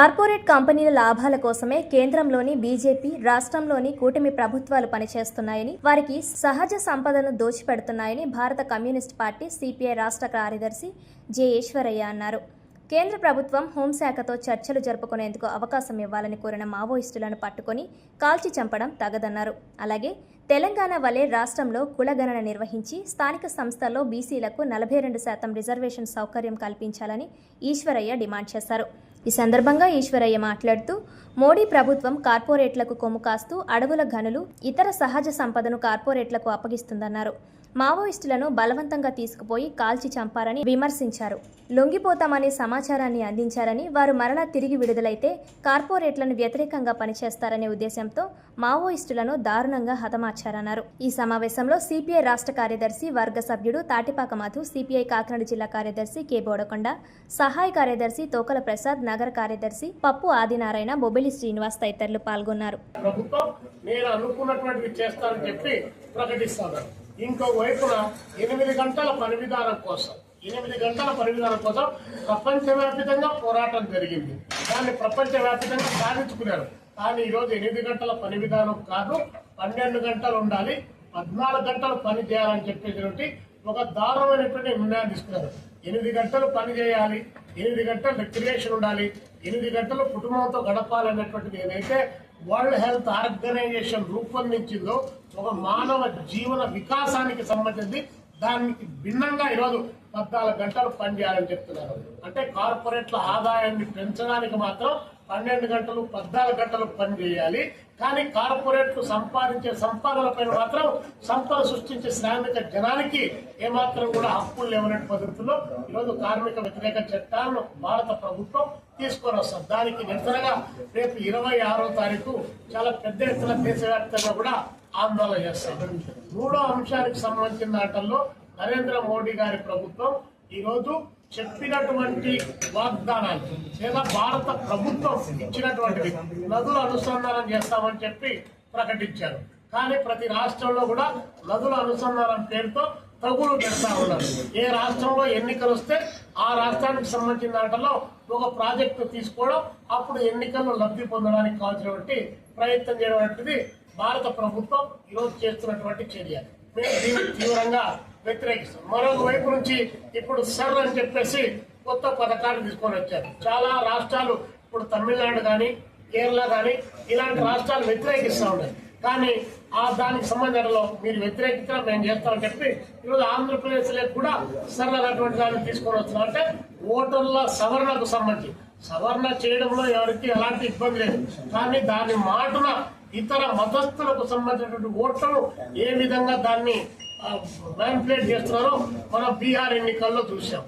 Corporate కంపెనీల లాభాల కోసమే కేంద్రంలోని బీజేపీ రాష్ట్రంలోని కూటమి ప్రభుత్వాలు పనిచేస్తున్నాయని వారికి సహజ సంపదను దోచిపెడుతున్నాయని భారత కమ్యూనిస్ట్ పార్టీ సిపిఐ రాష్ట్ర కార్యదర్శి జె. ఈశ్వరయ్య అన్నారు. కేంద్ర ప్రభుత్వం హోంశాఖతో చర్చలు జరుపుకునేందుకు అవకాశం ఇవ్వాలని కోరిన మావోయిస్టులను పట్టుకొని కాల్చి చంపడం తగదన్నారు. అలాగే తెలంగాణ వలె రాష్ట్రంలో కులగణన నిర్వహించి స్థానిక సంస్థల్లో బీసీలకు నలభై రెండు శాతం రిజర్వేషన్ సౌకర్యం కల్పించాలని ఈశ్వరయ్య డిమాండ్ చేశారు. ఈ సందర్భంగా ఈశ్వరయ్య మాట్లాడుతూ మోడీ ప్రభుత్వం కార్పొరేట్లకు కొమ్ము కాస్తూ అడవుల గనులు ఇతర సహజ సంపదను కార్పొరేట్లకు అప్పగిస్తుందన్నారు. మావోయిస్టులను బలవంతంగా తీసుకుపోయి కాల్చి చంపారని విమర్శించారు. లొంగిపోతామనే సమాచారాన్ని అందించారని వారు మరలా తిరిగి విడుదలైతే కార్పొరేట్లను వ్యతిరేకంగా పనిచేస్తారనే ఉద్దేశంతో మావోయిస్టులను దారుణంగా హతమార్చారన్నారు. ఈ సమావేశంలో సిపిఐ రాష్ట్ర కార్యదర్శి వర్గ సభ్యుడు తాటిపాక మధు సిపిఐ కాకినాడ జిల్లా కార్యదర్శి కె. బోడకొండ సహాయ కార్యదర్శి తోకల ప్రసాద్ నగర కార్యదర్శి పప్పు ఆదినారాయణ బొబిలి శ్రీనివాస్ తదితరులు పాల్గొన్నారు. ప్రభుత్వం నేను అనుకున్నటువంటివి చేస్తానని చెప్పి ప్రకటిస్తాను ఇంకో వైపున ఎనిమిది గంటల పని విధానం కోసం ఎనిమిది గంటల పని విధానం కోసం ప్రపంచవ్యాప్తంగా పోరాటం జరిగింది. దాన్ని ప్రపంచవ్యాప్తంగా సాధించుకున్నారు. కానీ ఈరోజు ఎనిమిది గంటల పని విధానం కాదు పన్నెండు గంటలు ఉండాలి పద్నాలుగు గంటలు పని చేయాలని చెప్పేటువంటి ఒక దారుణమైనటువంటి నిర్ణయం తీసుకున్నారు. ఎనిమిది గంటలు పని చేయాలి ఎనిమిది గంటలు రిక్రియేషన్ ఉండాలి ఎనిమిది గంటలు కుటుంబంతో గడపాలనేటువంటిది ఏదైతే వరల్డ్ హెల్త్ ఆర్గనైజేషన్ రూపొందించిందో ఒక మానవ జీవన వికాసానికి సంబంధించి దానికి భిన్నంగా ఈరోజు పద్నాలుగు గంటలు పనిచేయాలని చెప్తున్నారు. అంటే కార్పొరేట్ల ఆదాయాన్ని పెంచడానికి మాత్రం పన్నెండు గంటలు పద్నాలుగు గంటలు పని చేయాలి. కానీ కార్పొరేట్లు సంపాదించే సంపాదనపైన మాత్రం సంపద సృష్టించే శ్రామిక జనానికి ఏమాత్రం కూడా హక్కులు లేవనే పద్ధతిలో ఈరోజు కార్మిక వ్యతిరేక చట్టాలను భారత ప్రభుత్వం తీసుకొని వస్తారు దానికి నిరసనగా రేపు ఇరవై ఆరో తారీఖు చాలా పెద్ద ఎత్తున దేశవ్యాప్తంగా కూడా ఆందోళన చేస్తారు మూడో అంశానికి సంబంధించిన ఆటల్లో నరేంద్ర మోడీ గారి ప్రభుత్వం ఈరోజు చెప్పినటువంటి వాగ్దానాలు లేదా భారత ప్రభుత్వం ఇచ్చినటువంటివి నదుల అనుసంధానం చేస్తామని చెప్పి ప్రకటించారు. కానీ ప్రతి రాష్ట్రంలో కూడా నదుల అనుసంధానం పేరుతో తగులు పెడతా ఉన్నారు. ఏ రాష్ట్రంలో ఎన్నికలు వస్తే ఆ రాష్ట్రానికి సంబంధించిన దాంట్లో ఒక ప్రాజెక్టు తీసుకోవడం అప్పుడు ఎన్నికల్లో లబ్ధి పొందడానికి కావాల్సినటువంటి ప్రయత్నం చేయడం భారత ప్రభుత్వం ఈరోజు చేస్తున్నటువంటి చర్య. మేము దీన్ని తీవ్రంగా వ్యతిరేకిస్తాం. మరొక వైపు నుంచి ఇప్పుడు సర్ అని చెప్పేసి కొత్త పథకాలు తీసుకొని వచ్చారు. చాలా రాష్ట్రాలు ఇప్పుడు తమిళనాడు కానీ కేరళ కానీ ఇలాంటి రాష్ట్రాలు వ్యతిరేకిస్తూ ఉన్నాయి. కానీ ఆ దానికి సంబంధంలో మీరు వ్యతిరేకించినా మేము చేస్తామని చెప్పి ఈరోజు ఆంధ్రప్రదేశ్లో కూడా సర్ అనేటువంటి దాన్ని తీసుకొని వస్తున్నాం. అంటే ఓటర్ల సవరణకు సంబంధించి. సవరణ చేయడంలో ఎవరికి ఎలాంటి ఇబ్బంది లేదు. కానీ దాని మాటున ఇతర మతస్థులకు సంబంధించినటువంటి ఓట్లను ఏ విధంగా దాన్ని మ్యానిపులేట్ చేస్తున్నారో మనం బీహార్ ఎన్నికల్లో చూసాం